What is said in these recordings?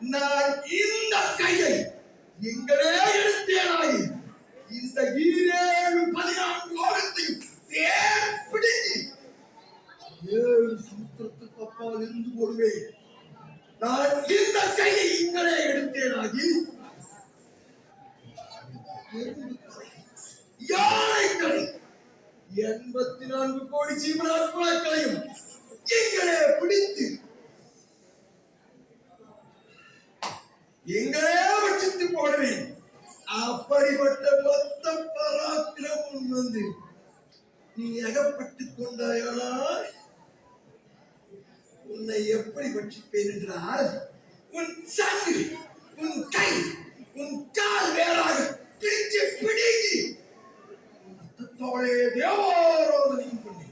நான் இந்த கையை எங்களே எடுத்தேனாய். இந்த ஈரேழு பதினான்கு லோகத்தையும் தேர் பிடித்து ஏழு சமுத்திரத்துக்கு அப்பால் இருந்து போடுவேன். நான் இந்த கையை இங்களே எடுத்தேனாகி யானைகளை எண்பத்தி நான்கு கோடி சீமனாக்களையும் எங்களே பிடித்து எங்களே வச்சுட்டு போடுவேன் அப்படிப்பட்ட பத்த பராக்கிரமும் வந்து நீ எகப்பட்டு கொண்டாயானா உன்னை எப்படி பட்சிப்பேன் என்றால் உன் சங்கு உன் கை உன் கால் வேறாக பிடிச்சு பிடிங்கி தோழே தேவாரோதனையும் பண்ணி.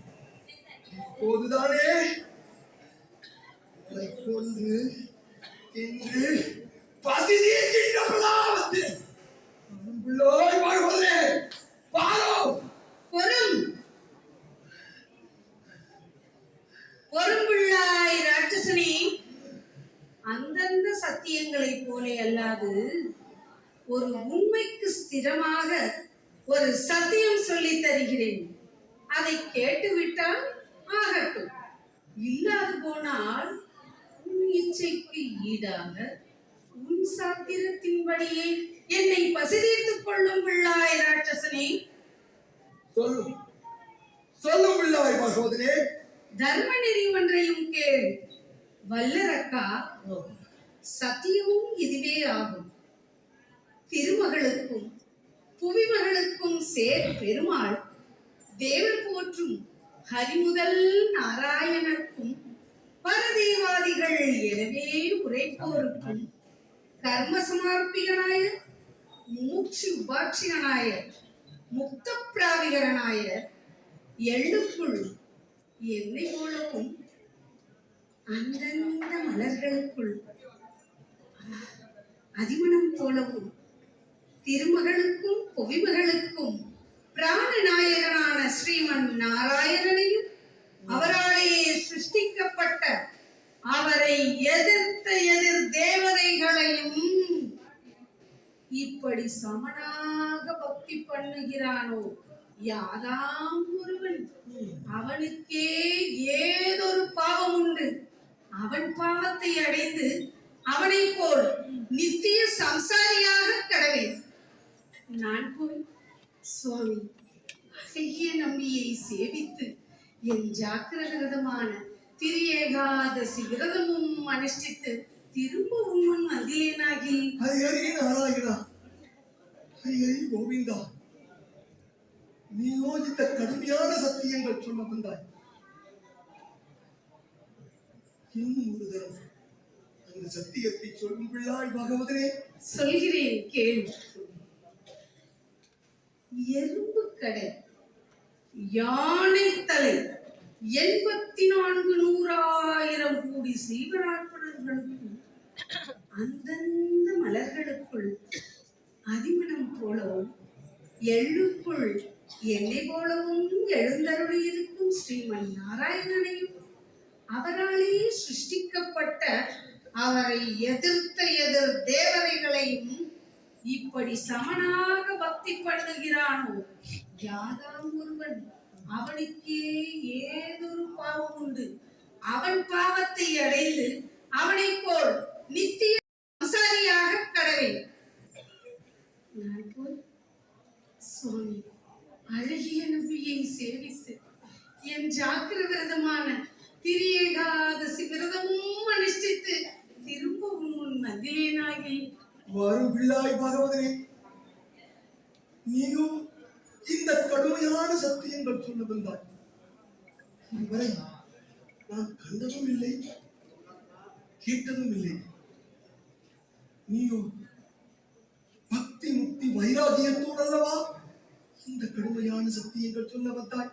இப்போதுதானே உன்னை கொன்று தின்று பசி தீர்க்கின்ற பிரதாபத்து பிள்ளோய் வாழ்வதே பாரோ பொறும் பொறும்புள்ளாய் ராட்சசனே அந்தந்த சத்தியங்களைப் போலே அல்லாது ஒரு உண்மைக்கு ஸ்திரமாக ஒரு சத்தியம் சொல்லி தருகிறேன். அதை கேட்டுவிட்டால் ஆகட்டும். இல்லாது போனால் உன் இச்சைக்கு ஈடாக உன் சாத்திரத்தின்படியே என்னை பசிதீர்த்துக் கொள்ளும் பிள்ளாய் ராட்சசனே. சொல்லும் சொல்லும் பிள்ளாய் மகோதனே தர்ம நெறி ஒன்றையும் கேள். வல்லரக்கா சத்தியமும் இதுவே ஆகும். திருமகளுக்கும் புவிமகளுக்கும் சேர் பெருமாள் தேவர் போற்றும் ஹரிமுதல் நாராயணர்க்கும் பரதேவாதிகள் எனவே உரைப்போருக்கும். கர்ம சமார்ப்பிகனாய மூச்சு உபாட்சிகனாய முக்த பிராவிகரனாய எள்ளுக்குள் என்னை போலவும் அந்தந்த மலர்களுக்குள் அதிமனம் போலவும் திருமகளுக்கும் புவிமகளுக்கும் பிராணநாயகனான ஸ்ரீமன் நாராயணனையும் அவராலேயே சிருஷ்டிக்கப்பட்ட அவரை எதிர்த்த எதிர் தேவதைகளையும் இப்படி சமனாக பக்தி பண்ணுகிறானோ? யாதாம் ஒருவன். அவனுக்கே ஏதொரு பாவம் உண்டு அவன் பாவத்தை அடைந்து அவனை போல் நித்திய சம்சாரியாக கடவேன். நான் போய் சுவாமி அழகிய நம்பியை சேவித்து என் ஜாக்கிரகிரதமான திரியேகாதசி ஏகாதசி விரதமும் அனுஷ்டித்து திரும்ப உண்மன் வந்தேனாகி ஹரிஹரி நாராயணா ஹரிஹரி கோவிந்தா. நீ யோசித்த கடுமையான சத்தியங்கள் சொல்ல வந்தாய் இன்னும் ஒரு தரம் அந்த சத்தியத்தை சொல்லும் பிள்ளாய் பாகவதனே சொல்கிறேன் கேள். எறும்பு கடை யானை தலை எண்பத்தி நான்கு நூறாயிரம் கோடி சீவராற்பணர்களுக்கும் அந்தந்த மலர்களுக்குள் அதிமனம் போலவும் எள்ளுக்குள் என்னை போலவும் எழுந்தருளி இருக்கும் ஸ்ரீமன் நாராயணனையும் அவராலே சிருஷ்டிக்கப்பட்ட அவரை எதிர்த்த எதிர் தேவதைகளையும் இப்படி சமனாக பக்தி பண்ணுகிறானோ? யாதாம் ஒருவன்? அவனுக்கே ஏதொரு பாவம் உண்டு. அவன் பாவத்தை அடைந்து அவனைப் போல் நித்திய சம்சாரியாக கடவேன் நான் போய் சுவாமி அழகிய நம்பியை சேவித்து என் ஜாக்கிர விரதமான திரியேகாதசி விரதமும் அனுஷ்டித்து திரும்பவும் உன் மதிலேனாகி. வரும் பிள்ளாய் பாகவதனே நீயும் இந்த கடுமையான சத்தியங்கள் சொல்ல வந்தாய் இதுவரை நான் கண்டதும் இல்லை கேட்டதும் இல்லை. நீயோ பக்தி முக்தி வைராகியத்தோடு அல்லவா இந்த கடுமையான சத்தியங்கள் சொல்ல வந்தாய்.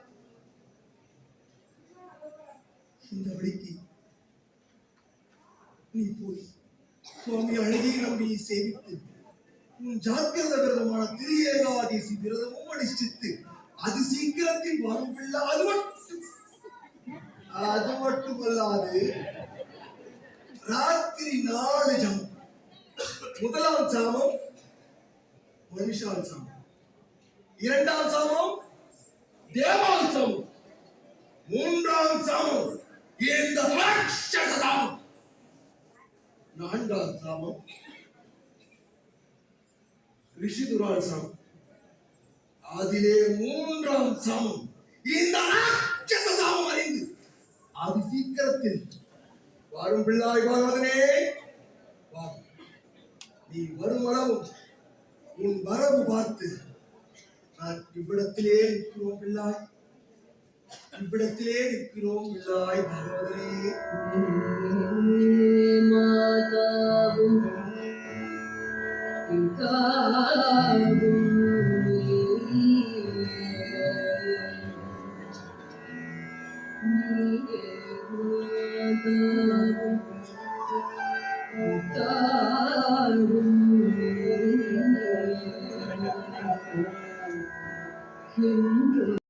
இந்த வழிக்கு நீ போய் சுவாமி அழகிய நம்பியை சேவித்து உன் ஜாக்கிரத விரதமான திரியேகாதேசி விரதமும் அனுஷ்டித்து அது சீக்கிரத்தில் வரும் பிள்ளை அது மட்டும் அது மட்டுமல்லாது ராத்திரி நாலு ஜம் முதலாம் சாமம் மனுஷால் சாமம். இரண்டாம் சாமம் தேவால் சாமம். மூன்றாம் சாமம் இந்த ராட்சச சாமம். நான்காம் சாமம் ரிஷிதுரால் சாமம். அதிலே மூன்றாம் சாமம் இந்த ராட்சச சாமம் அறிந்து அது சீக்கிரத்தில் வரும் பிள்ளாய் வாழ்வதனே. நீ வரும் உன் வரவு பார்த்து நான் இவ்விடத்திலே நிற்கிறோம் பிள்ளாய். இவ்விடத்திலே நிற்கிறோம் பிள்ளாய் பகவதே மாதாவும் பிதாவும் நீயே மாதாவும்